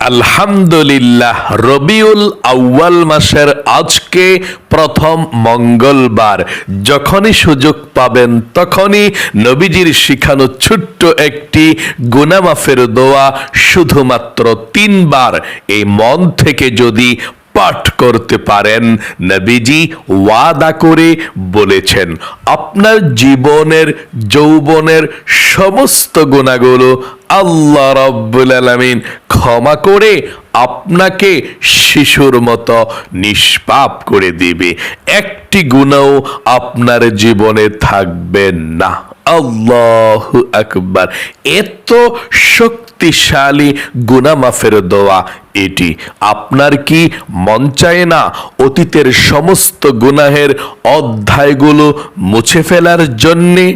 আলহামদুলিল্লাহ, রবিউল আউয়াল মাসের আজকে প্রথম মঙ্গলবার। যখনই সুযোগ পাবেন তখনই নবীজির শিখানো ছোট্ট একটি গুনামাফের দোয়া শুধুমাত্র তিনবার। এই মন থেকে যদি পাঠ করতে পারেন। নবীজি ওয়াদা করে বলেছেন, আপনার জীবনের, যৌবনের সমস্ত গুণাগুলো আল্লাহ রব্বুল আলামিন ক্ষমা করে আপনাকে শিশুর মতো নিষ্পাপ করে দিবে। একটি গুণাও আপনার জীবনে থাকবে না। আল্লাহ আকবার এত শক্তিশালী গুনামাফের দোয়া এটি। আপনার কি মন চায় না অতীতের সমস্ত গুনাহের অধ্যায়গুলো মুছে ফেলার জন্যে?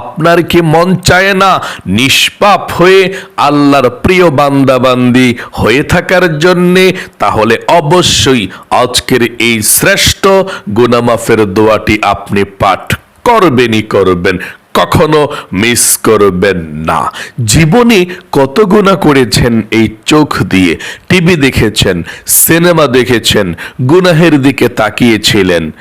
আপনার কি মন চায় না নিষ্পাপ হয়ে আল্লাহর প্রিয় বান্দাবান্দি হয়ে থাকার জন্যে? তাহলে অবশ্যই আজকের এই শ্রেষ্ঠ গুনামাফের দোয়াটি আপনি পাঠ করবেনই করবেন। কখনো মিস করবেন না। জীবনে কত গুণা করেছেন এই চোখ দিয়ে? টিভি দেখেছেন সিনেমা দেখেছেন, গুনাহের দিকে তাকিয়েছিলেন।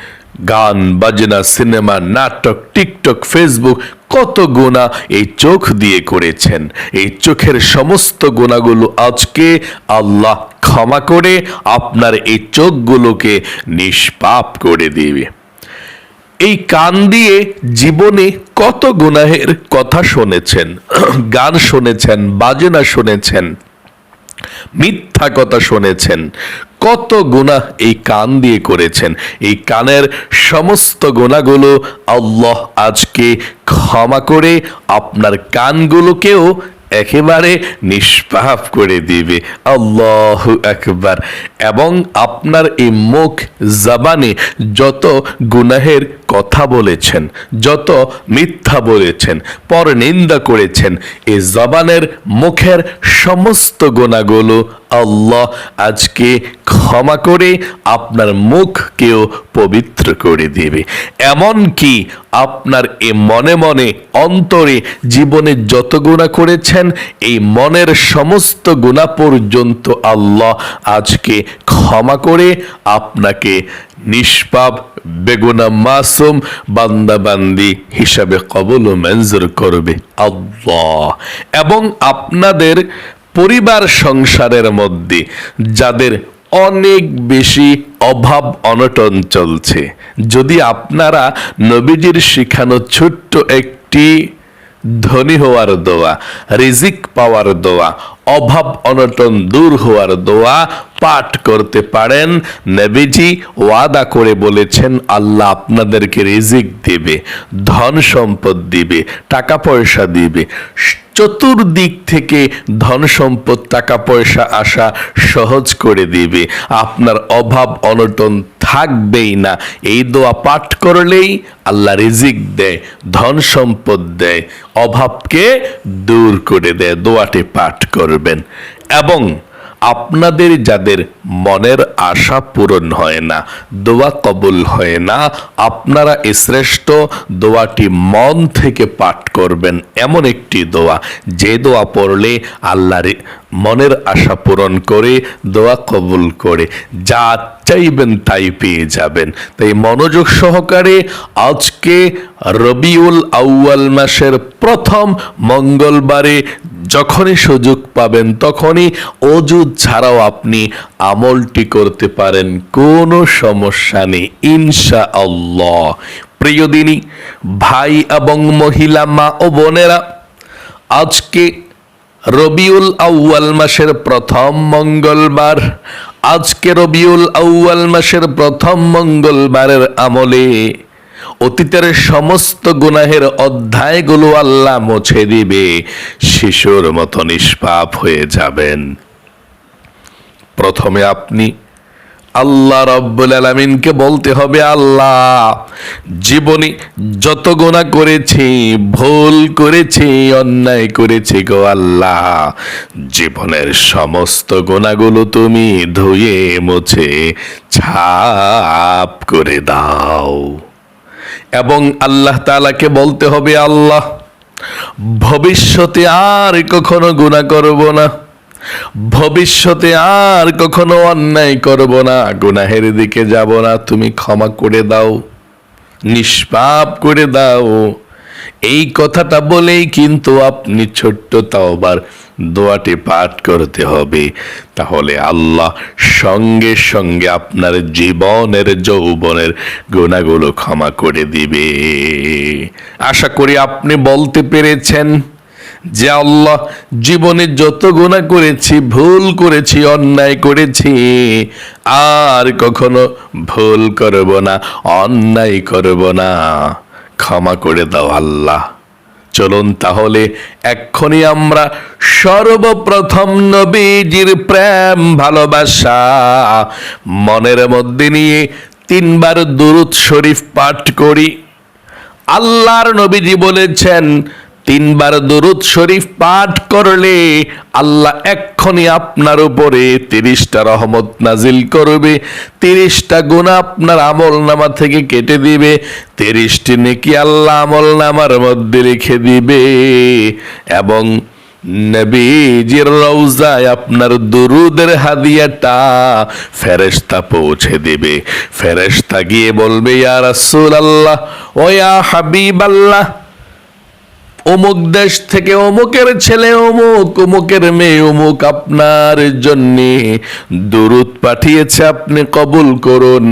গান, বাজনা সিনেমা নাটক টিকটক ফেসবুক কত গুণা এই চোখ দিয়ে করেছেন। এই চোখের সমস্ত গুণাগুলো আজকে আল্লাহ ক্ষমা করে আপনার এই চোখগুলোকে নিষ্পাপ করে দিবে। এই কান দিয়ে জীবনে কত গুনাহের কথা শুনেছেন, গান শুনেছেন, বাজনা শুনেছেন, মিথ্যা কথা শুনেছেন, কত গুনাহ এই কান দিয়ে করেছেন। এই কানের সমস্ত গুণাগুলো আল্লাহ আজকে ক্ষমা করে আপনার কানগুলোকেও একেবারে নিষ্পাপ করে দিবে। আল্লাহ একবার এবং আপনার এই মুখ, জবানে যত গুনাহের কথা বলেছেন, যত মিথ্যা বলেছেন, পর নিন্দা করেছেন, এ জবানের মুখের সমস্ত গুণাগুলো আল্লাহ আজকে ক্ষমা করে আপনার মুখকেও পবিত্র করে দেবে। এমন কি আপনার এ মনে মনে অন্তরে জীবনে যত গুণা করেছেন, এই মনের সমস্ত গুণা পর্যন্ত আল্লাহ আজকে ক্ষমা করে আপনাকে নিষ্পাপ বেগুনা মাসুম বান্দাবান্দি হিসাবে কবল ও মঞ্জুর করবে আল্লাহ। এবং আপনাদের পরিবার সংসারের মধ্যে যাদের অনেক বেশি অভাব অনটন চলছে, যদি আপনারা নবীজির শিখানো ছোট্ট একটি ধনী হওয়ার দোয়া, রিজিক পাওয়ার দোয়া, অভাব অনটন দূর হওয়ার দোয়া পাঠ করতে পারেন। নবীজি ওয়াদা করে বলেছেন, আল্লাহ আপনাদেরকে রিজিক দিবে, ধন সম্পদ দিবে, টাকা পয়সা দিবে। চতুর্দিক থেকে ধন সম্পদ, টাকা পয়সা আসা সহজ করে দিবে। আপনার অভাব অনটন থাকবেই না। এই দোয়া পাঠ করলেই আল্লাহ রিজিক দেয়, ধন সম্পদ দেয়, অভাবকে দূর করে দেয়। দোয়াটি পাঠ করবেন। এবং আপনাদের যাদের মনের আশা পূরণ হয় না, দোয়া কবুল হয় না, আপনারা শ্রেষ্ঠ দোয়াটি মন থেকে পাঠ করবেন এমন একটি দোয়া। যে দোয়া পড়লে আল্লাহর মনের আশা পূরণ করে, দোয়া কবুল করে, যা চাইবেন তাই পেয়ে যাবেন। তাই মনোযোগ সহকারে আজকে রবিউল আউয়াল মাসের প্রথম মঙ্গলবারে যখনই সুযোগ পাবেন, তখনই অজু ছাড়াও আপনি আমলটি করতে পারেন, কোনো সমস্যা নেই ইনশা আল্লাহ প্রিয়দিনী ভাই এবং মহিলা, মা ও বোনেরা, আজকে রবিউল আউয়াল মাসের প্রথম মঙ্গলবার, আজকে রবিউল আউয়াল মাসের প্রথম মঙ্গলবারের আমলে অতীতের সমস্ত গুনাহের অধ্যায়গুলো আল্লাহ মুছে দিবে। শিশুর মতো নিষ্পাপ হয়ে যাবেন। প্রথমে আপনি আল্লাহ রব্বুল আলমিনকে বলতে হবে, আল্লাহ, জীবনে যত গোনা করেছি, ভুল করেছি, অন্যায় করেছি গো আল্লাহ, জীবনের সমস্ত গোনাগুলো তুমি ধুয়ে মুছে, ছাপ করে দাও। এবং আল্লাহ তাআলাকে বলতে হবে আল্লাহ, ভবিষ্যতে আর কখনো গুণা করব না। ভবিষ্যতে আর কখনো অন্যায় করব না। গুনাহের দিকে যাব না, তুমি ক্ষমা করে দাও, নিষ্পাপ করে দাও। এই কথাটা বলেই কিন্তু আপনি ছোট্ট তাওবার দোয়াটি পাঠ করতে হবে। তাহলে আল্লাহ সঙ্গে সঙ্গে আপনার জীবনের, যৌবনের গুণাগুলো ক্ষমা করে দিবে। আশা করি আপনি বলতে পেরেছেন যে আল্লাহ জীবনে যত গুণা করেছি, ভুল করেছি, অন্যায় করেছি, আর কখনো ভুল করব না, অন্যায় করব না। ক্ষমা করে দাও আল্লাহ। চলুন তাহলে এক্ষুনি আমরা সর্বপ্রথম নবীজির প্রেম, ভালোবাসা, মনের মধ্যে নিয়ে তিনবার দুরুৎ শরীফ পাঠ করি। আল্লাহর নবীজি বলেছেন তিনবার দুরুদ শরীফ পাঠ করলে আল্লাহ এক্ষুনি আপনার উপরে তিরিশটা রহমত নাজিল করবে, তিরিশটা গুণা আপনার আমল নামা থেকে কেটে দিবে, তিরিশটি নেকি আল্লাহ আমল নামার মধ্যে লিখে দিবে। এবং নবীজির রৌজায় আপনার দুরুদের হাদিয়াটা ফেরেশতা পৌঁছে দিবে। ফেরেশতা গিয়ে বলবে, ইয়া রাসূল আল্লাহ ও ইয়া হাবিব আল্লাহ অমুক দেশ থেকে অমুকের ছেলে অমুক, অমুকের মেয়ে অমুক। আপনার জন্য দুরুদ পাঠিয়েছে আপনি কবুল করুন।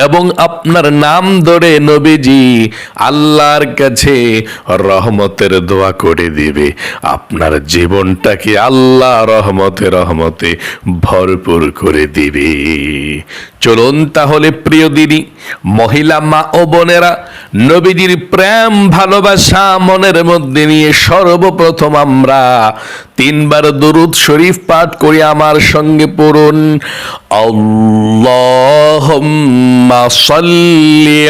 এবং আপনার নাম ধরে নবীজি আল্লাহর কাছে রহমতের দোয়া করে দিবে। আপনার জীবনটাকে আল্লাহ রহমতে রহমতে ভরপুর করে দিবে। চলুন তাহলে প্রিয় দিদি, মহিলা মা ও বোনেরা, নবীজির প্রেম, ভালোবাসা মনের মধ্যে নিয়ে সর্বপ্রথম আমরা তিনবার দরুদ শরীফ পাঠ করি আমার সঙ্গে পড়ুন। সাল্লি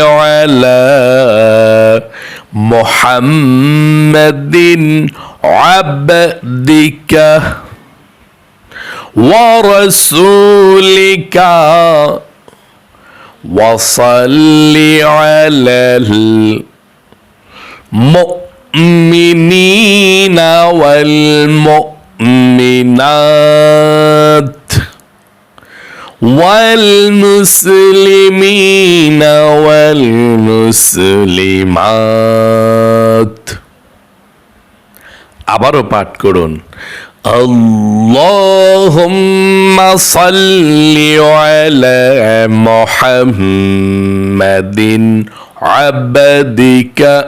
মুহাম্মাদিন আবদিকা। ورسولك وصل على المؤمنين والمؤمنات والمسلمين والمسلمات আবারও পাঠ করুন اللهم صل على محمد عبدك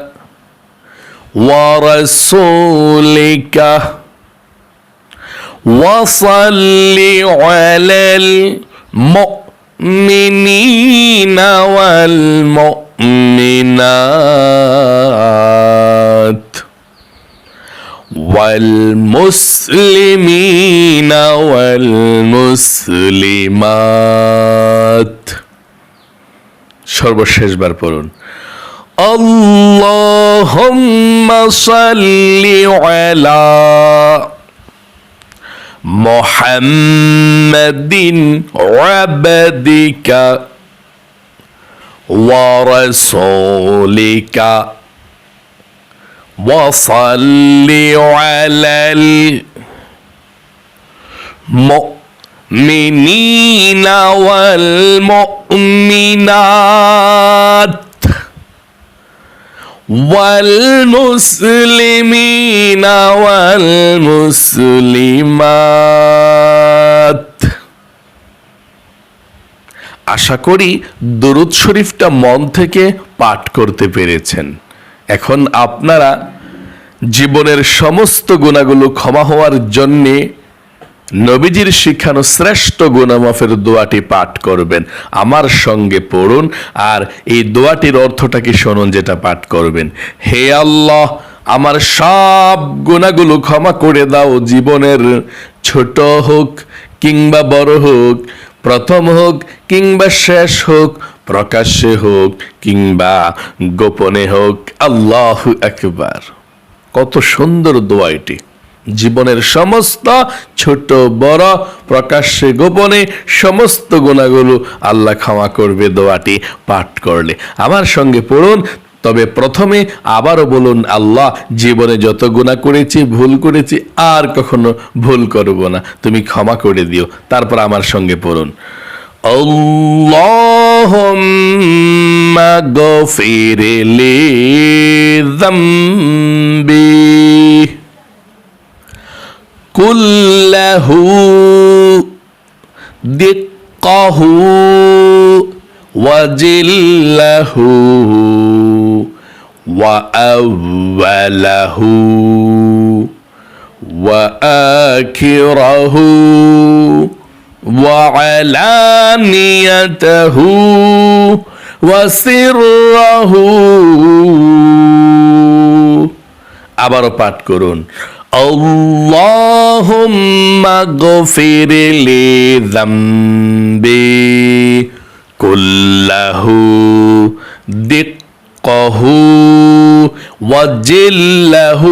ورسولك. وصل على المؤمنين والمؤمنات. والمسلمين والمسلمات সর্বশেষবার পড়ুন اللهم صل على محمد عبدك ورسولك وصل على المؤمنين والمؤمنات والمسلمين والمسلمات আশা করি দরুদ শরীফটা মন থেকে পাঠ করতে পেরেছেন এখন আপনারা জীবনের সমস্ত গুণাগুলো ক্ষমা হওয়ার জন্যে নবীজির শিক্ষানো শ্রেষ্ঠ গুণামাফের দোয়াটি পাঠ করবেন। আমার সঙ্গে পড়ুন আর এই দোয়াটির অর্থটাকে শুনুন যেটা পাঠ করবেন। হে আল্লাহ, আমার সব গুণাগুলো ক্ষমা করে দাও, জীবনের ছোট হোক কিংবা বড় হোক, প্রথম হোক কিংবা শেষ হোক প্রকাশ্যে হোক কিংবা গোপনে হোক, আল্লাহ একবার কত সুন্দর দোয়া এটি। জীবনের সমস্ত ছোট বড় প্রকাশ্যে গোপনে সমস্ত গুণাগুলো আল্লাহ ক্ষমা করবে দোয়াটি পাঠ করলে। আমার সঙ্গে পড়ুন, তবে প্রথমে আবারও বলুন, আল্লাহ, জীবনে যত গুণা করেছি, ভুল করেছি, আর কখনো ভুল করব না। তুমি ক্ষমা করে দিও। তারপর আমার সঙ্গে পড়ুন। اللهم اغفر لي ذنبي. كله دقه وجله وأوله وآخره. وعلانيته وسره আবারও পাঠ করুন اللهم اغفر لي ذنبي كله دقه وجله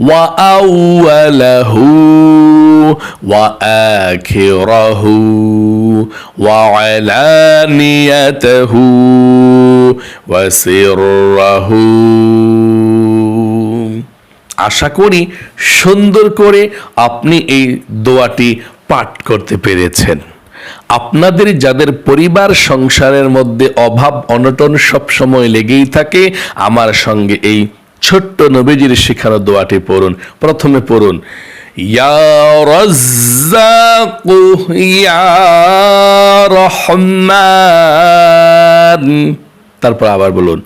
وأوله وآخره وعلانيته وسره আশা করি সুন্দর করে আপনি এই দোয়াটি পাঠ করতে পেরেছেন আপনাদের যাদের পরিবার সংসারের মধ্যে অভাব অনটন সব সময় লেগেই থাকে আমার সঙ্গে এই ছোট্ট নবীজির শেখানো দোয়াটি পড়ুন প্রথমে পড়ুন রাজ্জাকু ইয়া রহমান তারপর আবার বলুন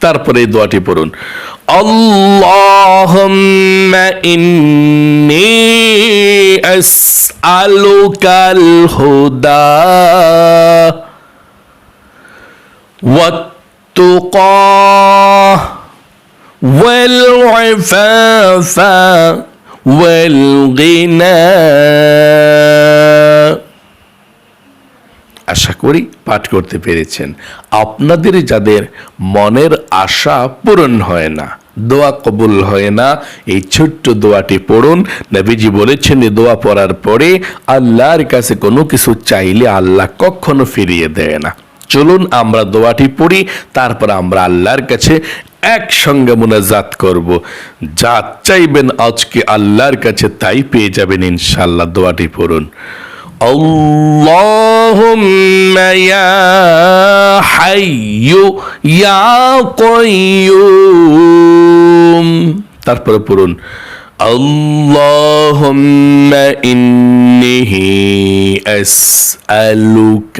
তারপরে এই দোয়াটি পড়ুন আল্লাহুম্মা ইন্নী হুদা والتقى والعفاف والغنى আশা করি পাঠ করতে পেরেছেন আপনাদের যাদের মনের আশা পূরণ হয় না দোয়া কবুল হয় না এই ছোট্ট দোয়াটি পড়ুন নবীজি বলেছেন এই দোয়া পড়ার পরে আল্লাহর কাছে কোনো কিছু চাইলে আল্লাহ কখনো ফিরিয়ে দেয় না চলুন আমরা দোয়াটি পড়ি তারপর আমরা আল্লাহর কাছে একসঙ্গে মোনাজাত করব যা চাইবেন আজকে আল্লাহর কাছে তাই পেয়ে যাবেন ইনশাল্লাহ দোয়াটি পড়ুন اللهم يا حي يا قيوم তারপরে পড়ুন اللهم إنه أسألك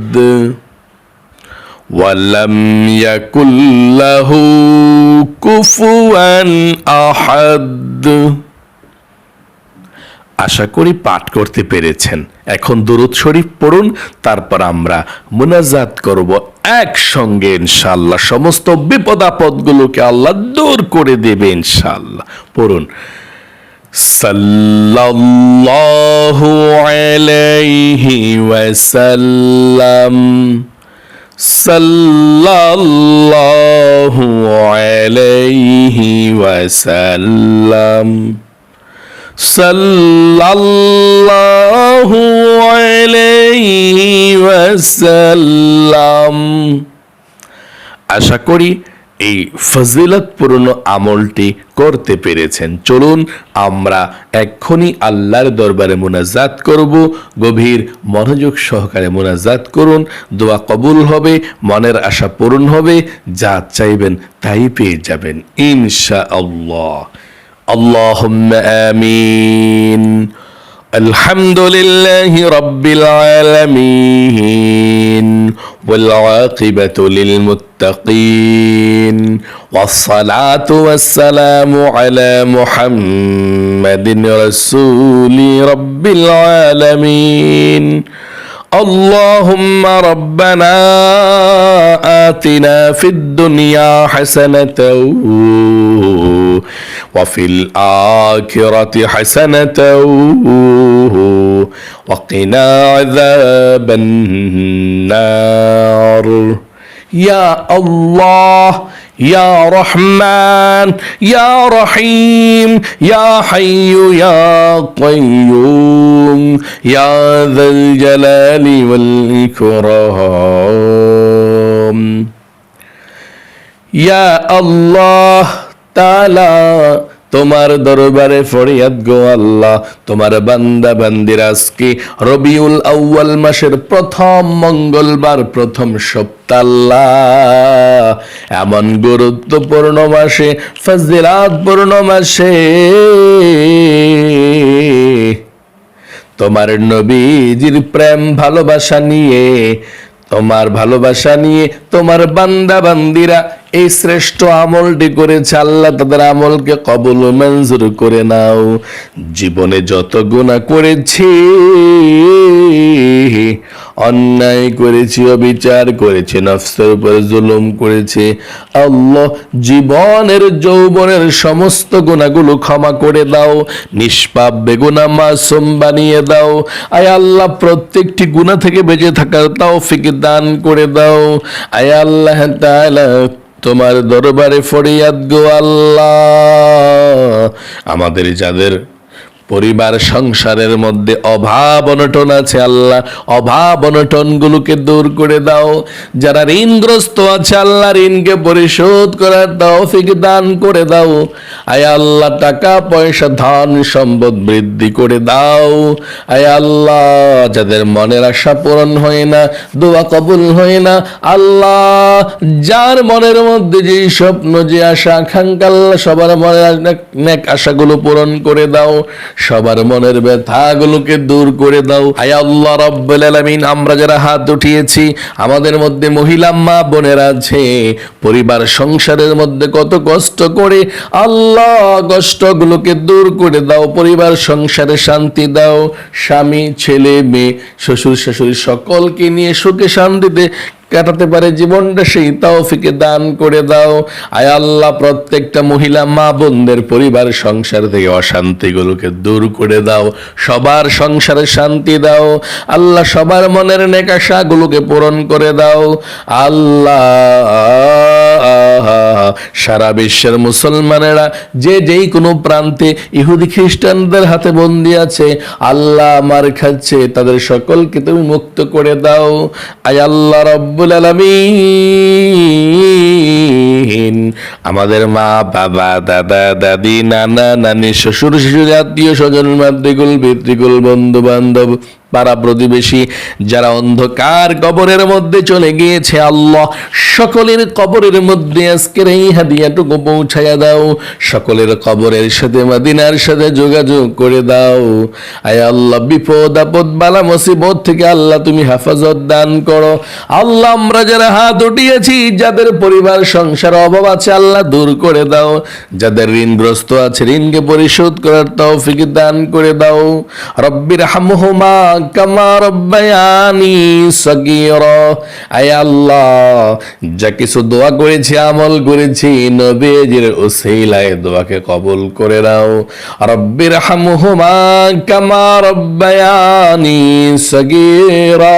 ولم يكن له كفوا أحد আশা করি পাঠ করতে পেরেছেন এখন দুরুদ শরীফ পড়ুন তারপর আমরা মুনাজাত করব একসঙ্গে ইনশাল্লাহ সমস্ত বিপদ আপদগুলোকে আল্লাহ দূর করে দেবে ইনশাল্লাহ পড়ুন সাল্লাল্লাহু আলাইহি ওয়াসাল্লাম। সাল্লাল্লাহু আলাইহি ওয়াসাল্লাম। সাল্লাল্লাহু আলাইহি ওয়াসাল্লাম। আশা করি এই ফজিলতপূর্ণ আমলটি করতে পেরেছেন চলুন আমরা এক্ষুনি আল্লাহর দরবারে মোনাজাত করব গভীর মনোযোগ সহকারে মোনাজাত করুন দোয়া কবুল হবে মনের আশা পূরণ হবে যা চাইবেন তাই পেয়ে যাবেন ইনশা আল্লাহ اللهم آمين الحمد لله رب العالمين والعاقبة للمتقين والصلاة والسلام على محمد رسول رب العالمين. اللهم ربنا آتنا في الدنيا حسنة وفي الآخرة حسنة. وقنا عذاب النار. يا الله يا رحمن يا رحيم يا حي يا قيوم يا ذا الجلال والإكرام. يا الله তালা তোমার দরবারে ফরিয়াদ গো আল্লাহ। তোমার বান্দা বান্দির আজকে রবিউল আউয়াল মাসের প্রথম মঙ্গলবার, প্রথম সপ্তাহ এমন গুরুত্বপূর্ণ মাসে, ফজিলাতপূর্ণ মাসে। তোমার নবীজির প্রেম, ভালোবাসা নিয়ে তোমার ভালোবাসা নিয়ে তোমার বান্দা বান্দিরা এই শ্রেষ্ঠ আমলটি করেছে, আল্লাহ তাদের আমলকে কবল মঞ্জুর করে নাও। জীবনে যত গুণা করেছি অন্যায় করেছি, অবিচার করেছে, নফসের উপরে জুলুম করেছে। আল্লাহ জীবনের, যৌবনের সমস্ত গুণাগুলো ক্ষমা করে দাও, নিষ্পাপ বেগুনা মাসুম বানিয়ে দাও। আয় আল্লাহ, প্রত্যেকটি গুণা থেকে বেঁচে থাকার তাও ফিকে দান করে দাও। আয় আল্লাহ তাআলা, তোমার দরবারে ফরিয়াদ গো আল্লাহ। আমাদের যাদের পরিবার সংসারের মধ্যে অভাব অনটন আছে আল্লাহ, অভাব অনটন গুলোকে দূর করে দাও। যারা ঋণগ্রস্ত আছে আল্লাহ, ঋণকে পরিশোধ করার তৌফিক দান করে দাও। আয় আল্লাহ, টাকা, পয়সা, ধন, সম্পদ বৃদ্ধি করে দাও। আয় আল্লাহ, যাদের মনের আশা পূরণ হয় না, দোয়া কবুল হয় না, আল্লাহ, যার মনের মধ্যে যে স্বপ্ন, যে আশা, আকাঙ্ক্ষা, আল্লাহ সবার মনের আশাগুলো পূরণ করে দাও। সবার মনের ব্যথাগুলোকে দূর করে দাও। আয় আল্লাহ রব্বুল আলামিন, আমরা যারা হাত উঠিয়েছি, আমাদের মধ্যে মহিলা মা বোনের আছে, পরিবার সংসারের মধ্যে কত কষ্ট করে আল্লাহ কষ্টগুলোকে দূর করে দাও, পরিবার সংসারে শান্তি দাও। স্বামী, ছেলে, মেয়ে, শ্বশুর শাশুড়ি সকলকে নিয়ে সুখে শান্তিতে কাটাতে পারে জীবনটা, সেই তৌফিকে দান করে দাও। আয় আল্লাহ, প্রত্যেকটা মহিলা, মা বোনদের পরিবার সংসার থেকে অশান্তিগুলোকে দূর করে দাও। সবার সংসারে শান্তি দাও। আল্লাহ, সবার মনের নেকাশাগুলোকে পূরণ করে দাও। আল্লাহ, সারা বিশ্বের মুসলমানেরা, যে যেই কোনো প্রান্তে ইহুদি খ্রিস্টানদের হাতে বন্দি আছে, আল্লাহ আমার খাচ্ছে তাদের সকলকে তুমি মুক্ত করে দাও। আয় আল্লাহ রব্বুল আলমিন। আমাদের মা, বাবা, দাদা, দাদি, নানা, নানি, শ্বশুর শিশুর আত্মীয় স্বজন, মাতৃকুল, পিতৃকুল বন্ধু বান্ধব পাড়া প্রতিবেশী, যারা অন্ধকার কবরের মধ্যে চলে গিয়েছে আল্লাহ, সকলের কবরের মধ্যে আজকের এই হাদিয়াটুকু পৌঁছাইয়া দাও। সকলের কবরের সাথে, মাদিনার সাথে যোগাযোগ করে দাও। আয় আল্লাহ, বিপদ, আপদ, বালা, মুসিবত থেকে আল্লাহ তুমি হেফাজত দান করো। আল্লাহ, আমরা যারা হাত উঠিয়েছি, যাদের পরিবার, সংসার অভাব আছে, আল্লাহ দূর করে দাও। যাদের ঋণগ্রস্ত আছে, ঋণকে পরিশোধ করার তৌফিক দান করে দাও। রব্বির হামহুমা কামা রব্বায়ানি সগীরা। আয় আল্লাহ, যা কিছু দোয়া করেছি, আমল করেছি, নবীজির ওসিলায় দোয়াকে কবুল করে নাও। রব্বির হামহুমা কামা রব্বায়ানি সগীরা।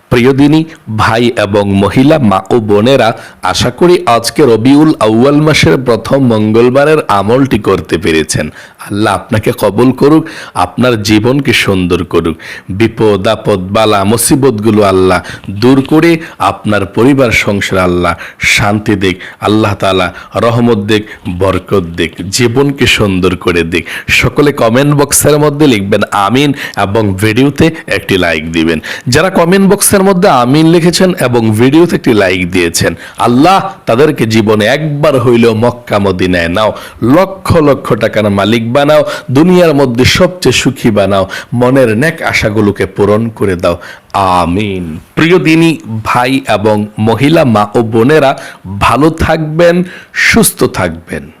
প্রিয়দিনী ভাই এবং মহিলা, মা ও বোনেরা, আশা করি আজকে রবিউল আউয়াল মাসের প্রথম মঙ্গলবারের আমলটি করতে পেরেছেন। আল্লাহ আপনাকে কবল করুক, আপনার জীবনকে সুন্দর করুক। বিপদ, আপদ, বালা, মুসিবতগুলো আল্লাহ দূর করে আপনার পরিবার, সংসার আল্লাহ শান্তি দিক, আল্লাহ তালা রহমত দিক, বরকত দিক, জীবনকে সুন্দর করে দিক। সকলে কমেন্ট বক্সের মধ্যে লিখবেন, আমিন, এবং ভিডিওতে একটি লাইক দিবেন। যারা কমেন্ট বক্সের মধ্যে আমিন লিখেছেন এবং ভিডিওতে একটি লাইক দিয়েছেন। আল্লাহ তাদেরকে জীবনে একবার হইলেও মক্কা মদিনায় নাও। লক্ষ লক্ষ টাকার মালিক বানাও, দুনিয়ার মধ্যে সবচেয়ে সুখী বানাও, মনের নেক আশাগুলোকে পূরণ করে দাও। আমিন। প্রিয় দিনী, ভাই এবং মহিলা মা ও বোনেরা ভালো থাকবেন, সুস্থ থাকবেন।